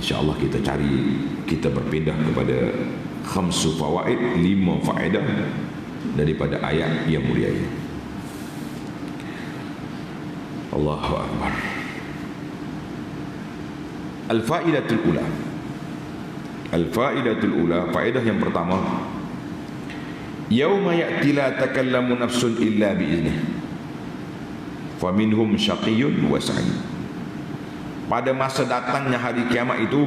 InsyaAllah kita cari Kita berpindah kepada Khamsu fawaid Lima faedah Daripada ayat yang mulia ini. Allahu Akbar. Al-Faidatul Ula. Al-Faidatul Ula Faedah yang pertama. Yawma ya'ti la takallamu nafsun illa bi'iznih Faminhum syaqiyun wa sa'id Pada masa datangnya hari kiamat itu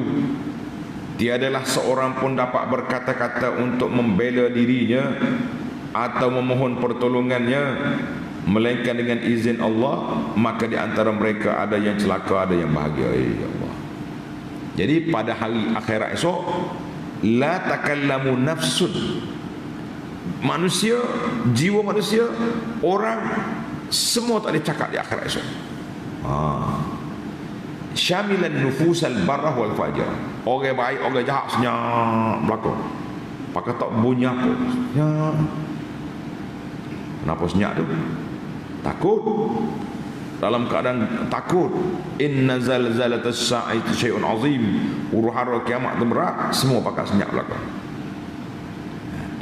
Tiadalah seorang pun dapat berkata-kata untuk membela dirinya Atau memohon pertolongannya Melainkan dengan izin Allah Maka di antara mereka ada yang celaka, ada yang bahagia. Ya Allah. Jadi pada hari akhirat esok la takallamu nafsun. Manusia jiwa manusia orang semua tak boleh cakap di akhirat esok. Ha. Syamilan nufus al barrah wal fajr orang baik orang jahat senyap belakang. Pakai tak bunyi apa senyap. Kenapa senyap tu? Takut. Dalam keadaan takut. Inna zalzalatas sa'ati syai'un azim. Huru-hara kiamat tu berat. Semua pakai senyap belakang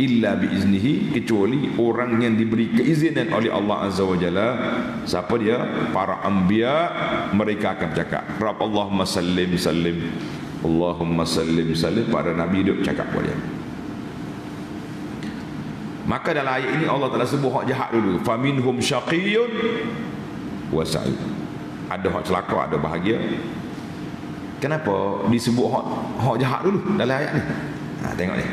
illa biiznihi kecuali orang yang diberi keizinan oleh Allah azza wa jalla siapa dia para anbiya mereka akan cakap rabb Allahumma sallim sallim Allahumma sallim sallim para nabi hidup cakap pada dia maka dalam ayat ini Allah telah sebut hak jahat dulu faminhum syaqiyun wa sa'id. Ada hak celaka, ada bahagia. Kenapa disebut hak hak jahat dulu dalam ayat ni? Ha, tengok ni.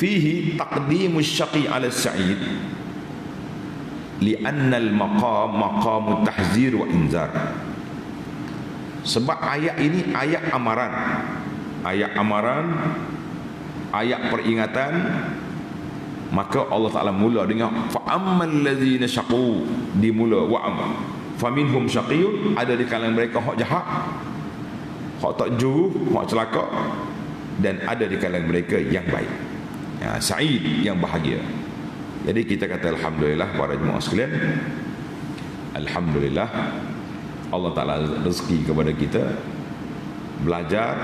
Fihi taqdimu syaqi ala sa'id li'anna al-maqam maqam tahzir wa inzar. Sebab ayat ini ayat amaran. Ayat amaran, ayat peringatan, maka Allah Taala mula dengan fa ammal ladzina syaqu dimula wa am fa minhum syaqiyun ada di kalangan mereka hak jahat hak tak juru hak celaka dan ada di kalangan mereka yang baik ya, sa'id yang bahagia. Jadi kita kata alhamdulillah para jemaah sekalian. Alhamdulillah Allah Taala rezeki kepada kita. Belajar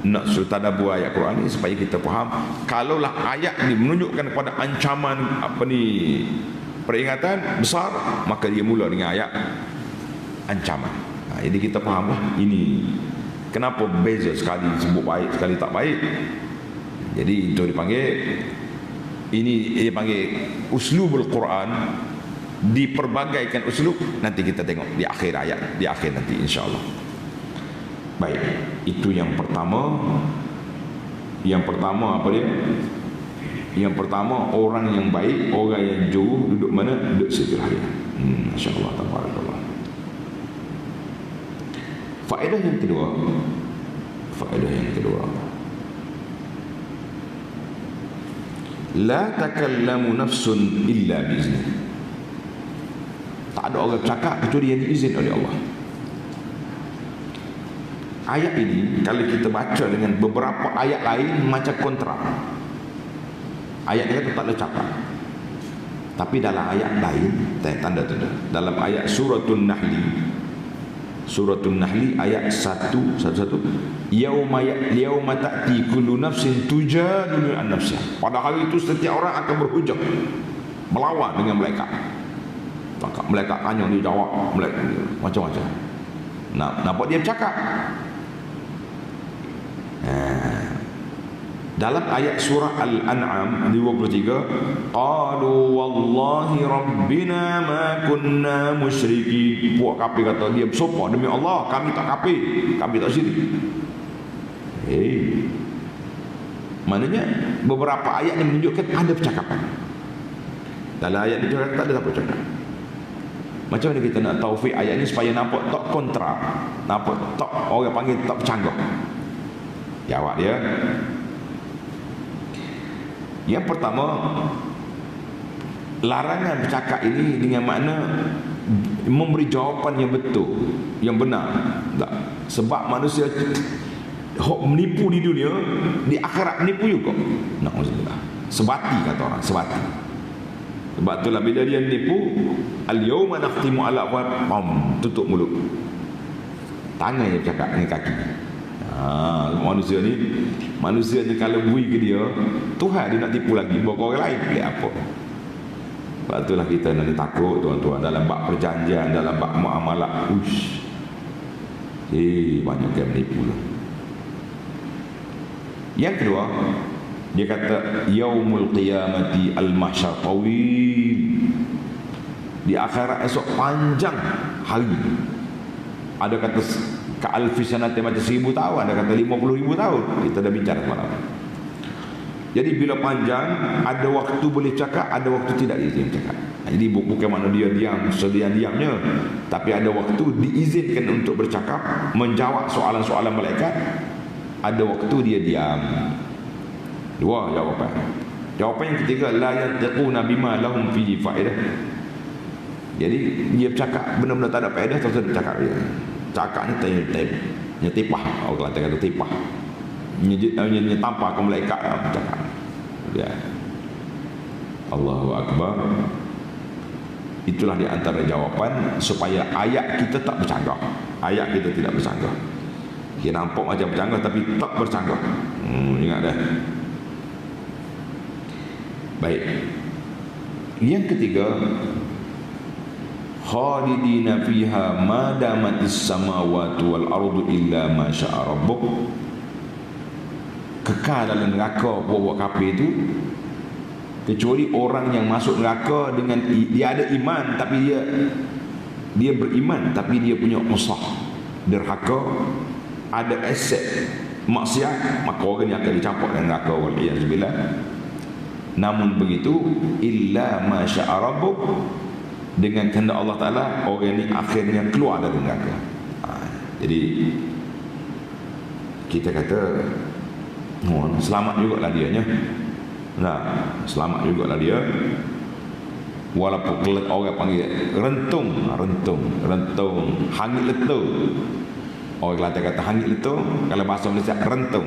nak tadabbur ayat Quran ni supaya kita faham. Kalaulah ayat ni menunjukkan kepada ancaman apa ni peringatan besar maka dia mula dengan ayat ancaman. Ha, jadi kita faham lah ini kenapa beza sekali sebut baik sekali tak baik jadi itu dipanggil ini dia panggil uslubul Quran diperbagaikan uslub nanti kita tengok di akhir ayat di akhir nanti insyaallah Baik, itu yang pertama. Yang pertama apa dia? Yang pertama orang yang baik, orang yang jauh duduk mana? Duduk situ hari. Hmm, Masya-Allah tabarakallah. Faedah yang kedua. Faedah yang kedua. La takallamu nafsun illa biizni. Tak ada orang cakap kecuali yang diizin oleh Allah. Ayat ini kalau kita baca dengan beberapa ayat lain macam kontra. Ayat dia tak ada cakap. Tapi dalam ayat lain tanda tanda. Dalam ayat suratul nahli suratul nahli ayat 1 satu satu yauma ya, yauma ta'ti kullu nafsin tujadilu an nafsiha pada hari itu setiap orang akan berhujah melawan dengan mereka maka mereka tanya dia jawab mereka macam-macam. Nak nampak dia cakap dalam ayat surah Al-An'am 23 qalu wallahi rabbina ma kunna musyriki buat kafir kata dia bersumpah demi Allah kami tak kafir kami tak syirik. Hey. maknanya beberapa ayat yang menunjukkan ada percakapan. Dalam ayat itu tak ada apa cakap macam mana kita nak taufik ayat ini supaya nampak tak kontra nampak tak orang panggil tak bercanggah? Jawab dia yang pertama Larangan bercakap ini dengan makna Memberi jawapan yang betul Yang benar. Tak. Sebab manusia Menipu di dunia Di akhirat menipu juga. Na'udzubillah Sebati kata orang Sebati. Sebab itulah bila dia menipu Al-yawma nakhtimu ala Tutup mulut. Tangan yang bercakap dengan kaki ha, manusia ni manusia ni kalau bui ke dia Tuhan dia nak tipu lagi bawa orang lain boleh apa? Sebab itulah kita nak takut tuan-tuan dalam bak perjanjian dalam bak muamalah. Ush eh banyak yang menipu lah. Yang kedua dia kata yaumul qiyamati al mahsyar tawil. Di akhirat esok panjang hari. Ada kata ke alfi sanati macam seribu tahun ada kata lima puluh ribu tahun. Kita dah bincang semalam. Jadi bila panjang ada waktu boleh cakap ada waktu tidak izin cakap. Jadi bukan makna dia diam sediam-diamnya. Tapi ada waktu diizinkan untuk bercakap menjawab soalan-soalan malaikat ada waktu dia diam. Dua jawapan. Jawapan yang ketiga la yatquna bima lahum fihi faedah. Jadi dia bercakap benda-benda tak ada faedah terus dia bercakap dia cakap ni tanya tanya nyetipah orang kata kata tipah. Nyetampah ke malaikat bercakap ya. Allahu Akbar. Itulah di antara jawapan supaya ayat kita tak bercanggah. Ayat kita tidak bercanggah. Dia nampak macam bercanggah tapi tak bercanggah. Hmm, ingat dah. Baik. Yang ketiga khalidina fiha ma damatis samawati wal ardu illa ma syaa rabbuk. Kekal dalam neraka buat kafir itu kecuali orang yang masuk neraka dengan dia ada iman tapi dia dia beriman tapi dia punya usah derhaka ada aset maksiat maka orang yang akan dicampur dalam neraka wal billah. Namun begitu illa masya'a rabbuk dengan kehendak Allah Taala orang ini akhirnya keluar dari neraka. Ha, jadi kita kata oh, selamat juga lah dia nya. Nah, selamat juga lah dia. Walaupun orang panggil rentung, ha, rentung, rentung, hangit letu. Orang Kelantan kata hangit letu, kalau bahasa Malaysia rentung.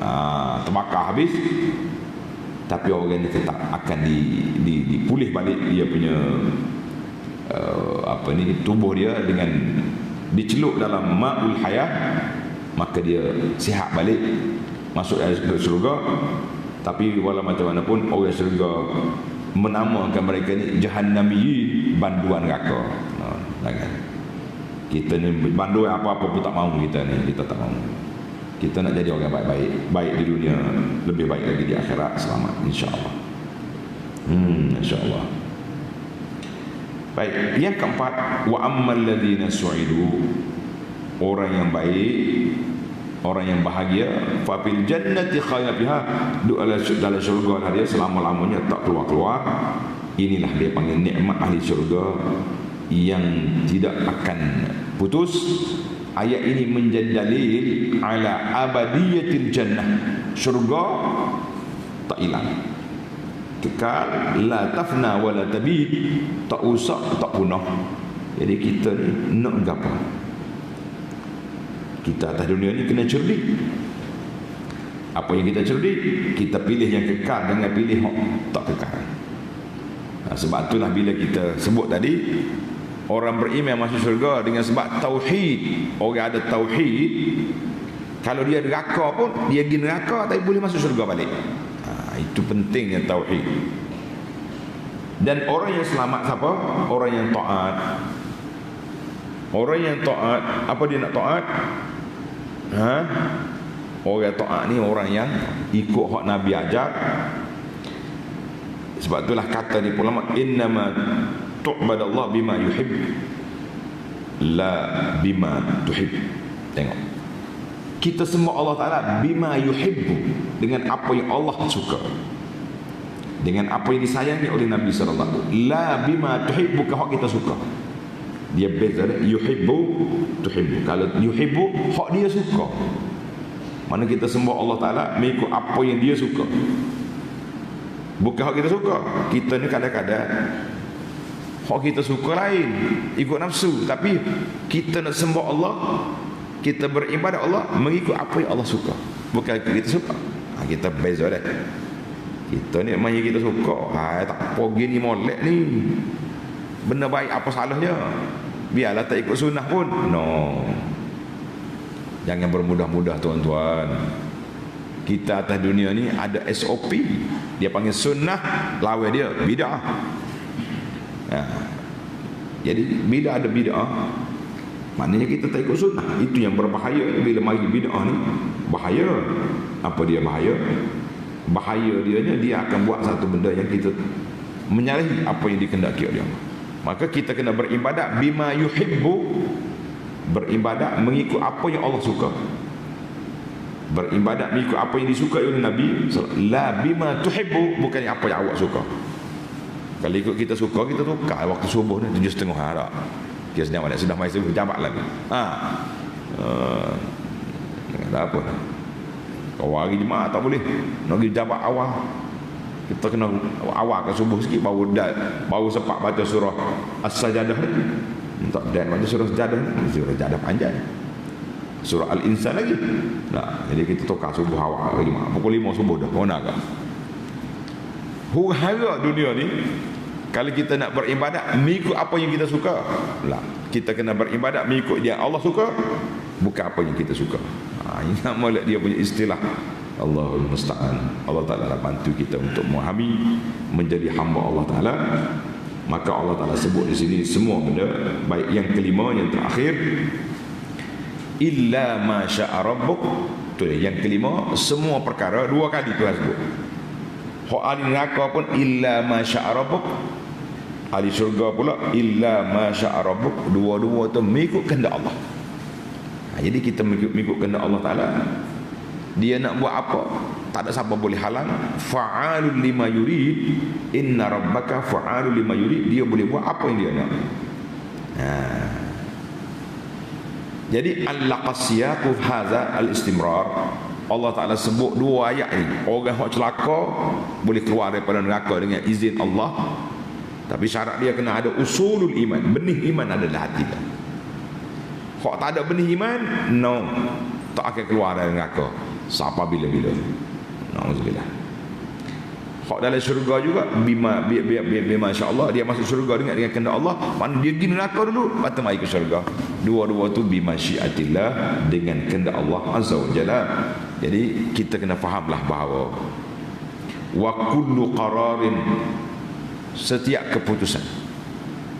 Ha, terbakar habis, tapi orang ini tetap akan di, di, dipulih balik dia punya uh, apa ni tubuh dia dengan dicelup dalam ma'ul hayah maka dia sihat balik. Masuk ke syurga. Tapi walau macam mana pun orang syurga menamakan mereka ni jahannamiyin banduan neraka. Nah, kan? kita ni bandu apa-apa pun tak mahu kita ni kita tak mahu. Kita nak jadi orang baik-baik baik di dunia lebih baik lagi di akhirat. Selamat insyaallah hmm insyaallah baik. Yang keempat wa ammal ladzina su'idu. Orang yang baik orang yang bahagia fa fil jannati khayafiha dalam syurga dia selama-lamanya tak keluar-keluar. Inilah dia panggil nikmat ahli syurga yang tidak akan putus. Ayat ini menjadi dalil ala abadiyatil jannah. Syurga tak hilang kekal la tafna wa la tabid. Tak usah tak punah. Jadi kita ni nak apa kita atas dunia ni kena cerdik. Apa yang kita cerdik? Kita pilih yang kekal dengan pilih yang tak kekal. Nah, sebab itulah bila kita sebut tadi orang beriman masuk syurga dengan sebab tauhid. Orang ada tauhid kalau dia neraka pun dia pergi neraka tapi boleh masuk syurga balik. ha, itu pentingnya tauhid. Dan orang yang selamat siapa? Orang yang taat. Orang yang taat apa dia nak taat? Ha? Orang taat ni orang yang ikut hak nabi ajar. Sebab itulah kata di ulama innama tu'bad Allah bima yuhib. La bima tuhib. Tengok. Kita semua Allah Ta'ala bima yuhib dengan apa yang Allah suka. Dengan apa yang disayangi oleh Nabi SAW la bima tuhib bukan hak kita suka. Dia beza yuhibbu tuhibbu. Kalau yuhibbu hak dia suka. Mana kita sembah Allah Ta'ala mengikut apa yang dia suka. Bukan hak kita suka. Kita ni kadang-kadang Hak kita suka lain Ikut nafsu. Tapi kita nak sembah Allah Kita beribadat Allah Mengikut apa yang Allah suka. Bukan kita suka Kita beza dah Kita ni main kita suka ha, Tak apa gini molek ni Benda baik apa salahnya Biarlah tak ikut sunnah pun No Jangan bermudah-mudah tuan-tuan. Kita atas dunia ni ada SOP. Dia panggil sunnah, lawan dia bid'ah. Ya. Jadi bila ada bid'ah, maknanya kita tak ikut sunnah. Itu yang berbahaya bila mari bid'ah ni. Bahaya. Apa dia bahaya? Bahaya dia dia akan buat satu benda yang kita menyalahi apa yang dikendaki oleh Allah. Maka kita kena beribadat bima yuhibbu beribadat mengikut apa yang Allah suka beribadat mengikut apa yang disukai oleh Nabi la bima tuhibbu bukan apa yang awak suka kalau ikut kita suka kita tukar waktu subuh ni tujuh setengah hari kita sedang ada sudah mai subuh jabat lagi. Ha. Uh, tak apa. Kau hari jemaah tak boleh. Nak pergi jabat awal. Kita kena awal ke subuh sikit baru dah baru sempat baca surah as-sajadah tak dan baca surah sejadah surah sejadah panjang. Surah al-insan lagi. Nah jadi kita tukar subuh awal lagi pukul 5 subuh dah. Mana ke? Huru dunia ni kalau kita nak beribadat mengikut apa yang kita suka. Lah kita kena beribadat mengikut dia Allah suka bukan apa yang kita suka. Ha, ini nama dia punya istilah. Allahul Musta'an. Allah Ta'ala bantu kita untuk memahami menjadi hamba Allah Ta'ala. Maka Allah Taala sebut di sini semua benda baik yang kelima yang terakhir. Illa ma syaa rabbuk. Tu yang kelima semua perkara dua kali Tuhan sebut. Hak ahli neraka pun illa ma syaa rabbuk ahli syurga pula illa ma syaa rabbuk. Dua-dua tu mengikut kehendak Allah. Ha, jadi kita mengikut, kehendak Allah Taala. Dia nak buat apa? Tak ada siapa boleh halang. Fa'alul lima yurid. Inna rabbaka fa'alul lima yurid. Dia boleh buat apa yang dia nak. Ha. jadi al-laqasiyatu hadha al-istimrar. Allah Ta'ala sebut dua ayat ni. Orang yang celaka boleh keluar daripada neraka dengan izin Allah tapi syarat dia kena ada usulul iman benih iman ada dalam hati dia kalau tak ada benih iman no tak akan keluar dari neraka Siapa bila-bila Nauzubillah Hak dalam syurga juga bima bi bi bi, bi masya-Allah dia masuk syurga dengan dengan kehendak Allah. Mana dia pergi neraka dulu, patut mai ke syurga. Dua-dua tu bi masyiatillah dengan kehendak Allah Azza wa Jalla. Jadi kita kena fahamlah bahawa wa kullu qararin setiap keputusan.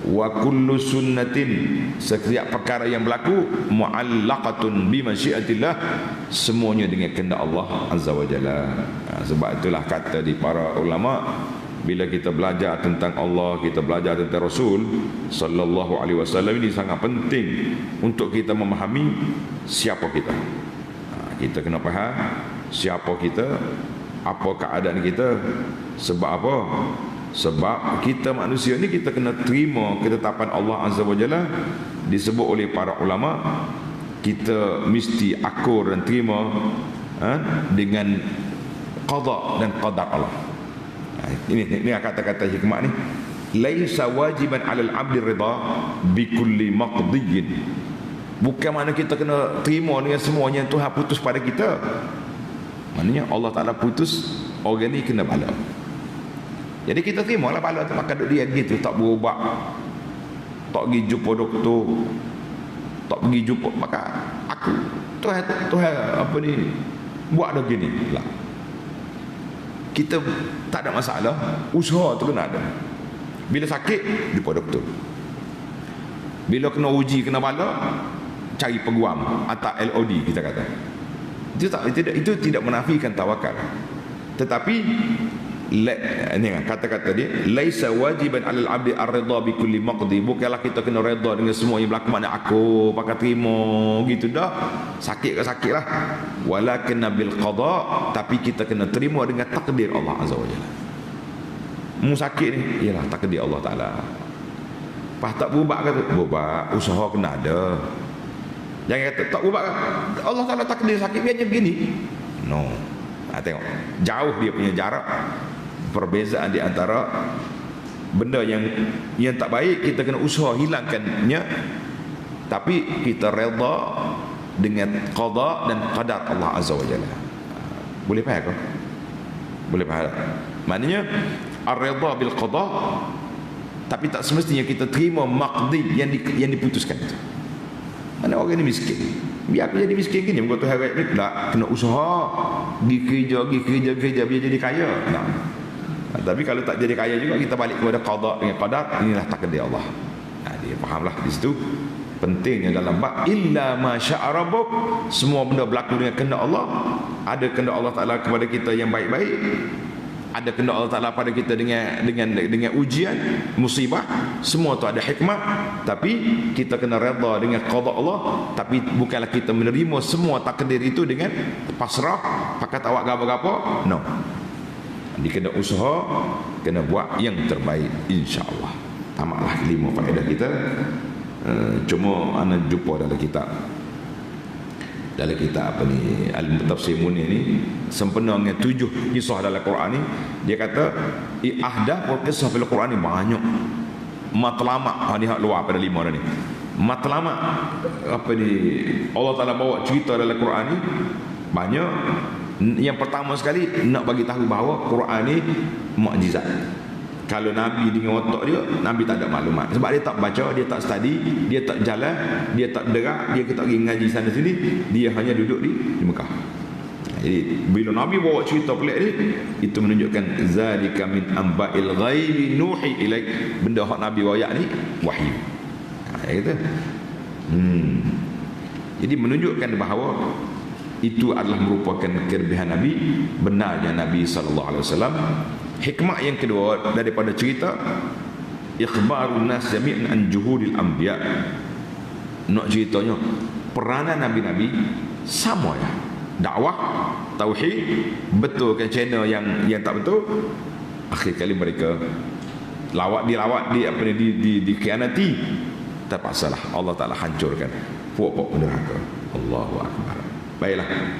Wa kullu sunnatin setiap perkara yang berlaku muallaqatun bi masyiatillah semuanya dengan kehendak Allah azza wa jalla. Ha, sebab itulah kata di para ulama bila kita belajar tentang Allah kita belajar tentang Rasul sallallahu alaihi wasallam ini sangat penting untuk kita memahami siapa kita. Ha, kita kena faham siapa kita apa keadaan kita sebab apa sebab kita manusia ni kita kena terima ketetapan Allah Azza wa Jalla disebut oleh para ulama kita mesti akur dan terima ha, dengan qada dan qadar Allah. Ha, ini ini kata-kata hikmah ni. Laisa wajiban 'alal 'abdi ridha bi kulli maqdiyin. Bukan mana kita kena terima dengan semuanya yang Tuhan putus pada kita. Maknanya Allah Taala putus orang ni kena bala. Jadi kita terima lah bala tu duk dia gitu tak berubah. Tak pergi jumpa doktor. Tak pergi jumpa maka aku Tuhan Tuhan apa ni buat ada gini lah. Kita tak ada masalah, usaha tu kena ada. Bila sakit jumpa doktor. Bila kena uji kena bala cari peguam atau LOD kita kata. Itu tak itu, itu tidak menafikan tawakal. Tetapi La, ini kan kata-kata dia laisa wajiban 'alal 'abdi ar-ridha bi kulli maqdi. Bukanlah kita kena redha dengan semua yang berlaku mana aku pakai terima gitu dah. Sakit ke sakitlah walakin bil qada tapi kita kena terima dengan takdir Allah azza wajalla mu sakit ni ialah takdir Allah taala. Pas tak berubah kata berubah usaha kena ada. Jangan kata tak berubah Allah taala takdir sakit biarnya begini. No. Ha, tengok jauh dia punya jarak perbezaan di antara benda yang yang tak baik kita kena usaha hilangkannya. Tapi kita redha dengan qada dan qadar Allah azza wa jalla. Boleh faham ke? Boleh faham maknanya ar-ridha bil qada tapi tak semestinya kita terima maqdi yang di, yang diputuskan itu. Mana orang ini miskin? Biar aku jadi miskin gini bukan Tuhan ni tak kena usaha. Pergi kerja pergi kerja kerja biar jadi kaya. Nah. Tapi kalau tak jadi kaya juga kita balik kepada qada dengan qadar inilah takdir Allah. Nah, dia fahamlah di situ pentingnya dalam bab illa ma syaa rabbuk. Semua benda berlaku dengan kehendak Allah. Ada kehendak Allah Taala kepada kita yang baik-baik. Ada kehendak Allah Taala pada kita dengan dengan dengan ujian musibah. Semua tu ada hikmah. Tapi kita kena redha dengan qada Allah. Tapi bukanlah kita menerima semua takdir itu dengan pasrah pakat awak gapo-gapo. No dia kena usaha kena buat yang terbaik insyaallah. Tamatlah lima faedah kita. Eh, cuma ana jumpa dalam kitab. Dalam kitab apa ni? Al-Tafsir Munir ni sempena dengan tujuh kisah dalam Quran ni dia kata ahdah pun kisah dalam Quran ni banyak. Matlamak. Ha, ni hak luar pada lima dah ni. Matlamak apa ni? Allah Taala bawa cerita dalam Quran ni banyak yang pertama sekali nak bagi tahu bahawa Quran ni mukjizat. Kalau Nabi dengan otak dia Nabi tak ada maklumat. Sebab dia tak baca dia tak study dia tak jalan dia tak derak dia tak pergi ngaji sana sini dia hanya duduk di, di Mekah. Jadi bila Nabi bawa cerita pelik ni itu menunjukkan zalika min amba'il ghaibi nuhi ilaik. Benda hak Nabi wayak ni wahyu. Ha, kata hmm. jadi menunjukkan bahawa itu adalah merupakan kelebihan Nabi benarnya Nabi sallallahu alaihi wasallam Hikmah yang kedua daripada cerita ikhbarun nas jami'an an juhudil anbiya. Nak ceritanya peranan nabi-nabi sama ya. Dakwah, tauhid, betulkan channel yang yang tak betul akhir kali mereka lawak dilawak di apa ni di di, di kianati terpaksalah Allah Taala hancurkan puak-puak neraka. Allahu akbar. 没了。